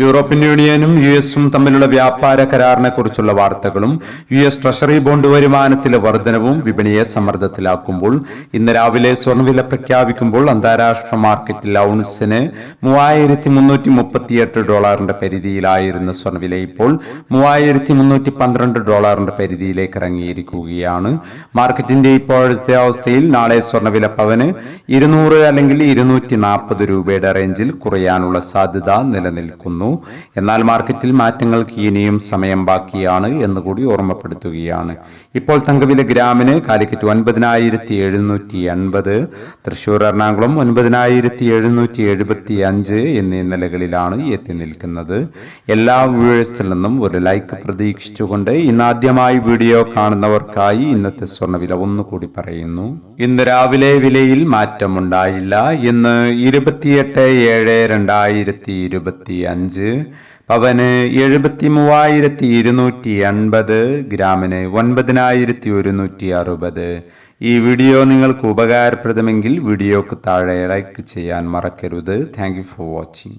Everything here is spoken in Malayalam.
യൂറോപ്യൻ യൂണിയനും യു എസും തമ്മിലുള്ള വ്യാപാര കരാറിനെ കുറിച്ചുള്ള വാർത്തകളും യു എസ് ട്രഷറി ബോണ്ട് വരുമാനത്തിലെ വർധനവും വിപണിയെ സമ്മർദ്ദത്തിലാക്കുമ്പോൾ ഇന്ന് രാവിലെ സ്വർണവില പ്രഖ്യാപിക്കുമ്പോൾ അന്താരാഷ്ട്ര മാർക്കറ്റിൽ ഔൺസിന് മൂവായിരത്തി മുന്നൂറ്റി മുപ്പത്തിയെട്ട് ഡോളറിന്റെ പരിധിയിലായിരുന്ന സ്വർണവില ഇപ്പോൾ മൂവായിരത്തി മുന്നൂറ്റി പന്ത്രണ്ട് ഡോളറിന്റെ പരിധിയിലേക്ക് ഇറങ്ങിയിരിക്കുകയാണ്. മാർക്കറ്റിന്റെ ഇപ്പോഴത്തെ അവസ്ഥയിൽ നാളെ സ്വർണവില പവന് ഇരുന്നൂറ് അല്ലെങ്കിൽ ഇരുന്നൂറ്റി നാൽപ്പത് രൂപയുടെ റേഞ്ചിൽ കുറയാനുള്ള സാധ്യത നിലനിൽക്കുന്നു. എന്നാൽ മാർക്കറ്റിൽ മാറ്റങ്ങൾക്ക് ഇനിയും സമയം ബാക്കിയാണ് എന്ന് കൂടി ഓർമ്മപ്പെടുത്തുകയാണ്. ഇപ്പോൾ തങ്കവില ഗ്രാമിന് കാലിക്കറ്റ് ഒൻപതിനായിരത്തി എഴുന്നൂറ്റി എൺപത് തൃശൂർ എറണാകുളം ഒൻപതിനായിരത്തി എഴുന്നൂറ്റി എഴുപത്തി അഞ്ച് എന്നീ നിലകളിലാണ് എത്തി നിൽക്കുന്നത്. എല്ലാ വ്യൂവേഴ്സിൽ നിന്നും ഒരു ലൈക്ക് പ്രതീക്ഷിച്ചുകൊണ്ട് ഇന്നാദ്യമായി വീഡിയോ കാണുന്നവർക്കായി ഇന്നത്തെ സ്വർണവില ഒന്നുകൂടി പറയുന്നു. ഇന്ന് രാവിലെ വിലയിൽ മാറ്റമുണ്ടായില്ല. ഇന്ന് ഇരുപത്തിയെട്ട് ഏഴ് രണ്ടായിരത്തി ഇരുപത്തി അഞ്ച് പവന് എഴുപത്തി മൂവായിരത്തി ഇരുന്നൂറ്റി എൺപത് ഗ്രാമിന് ഒൻപതിനായിരത്തി ഒരുന്നൂറ്റി അറുപത് ഈ വീഡിയോ നിങ്ങൾക്ക് ഉപകാരപ്രദമെങ്കിൽ വീഡിയോക്ക് താഴെ ലൈക്ക് ചെയ്യാൻ മറക്കരുത്. Thank for watching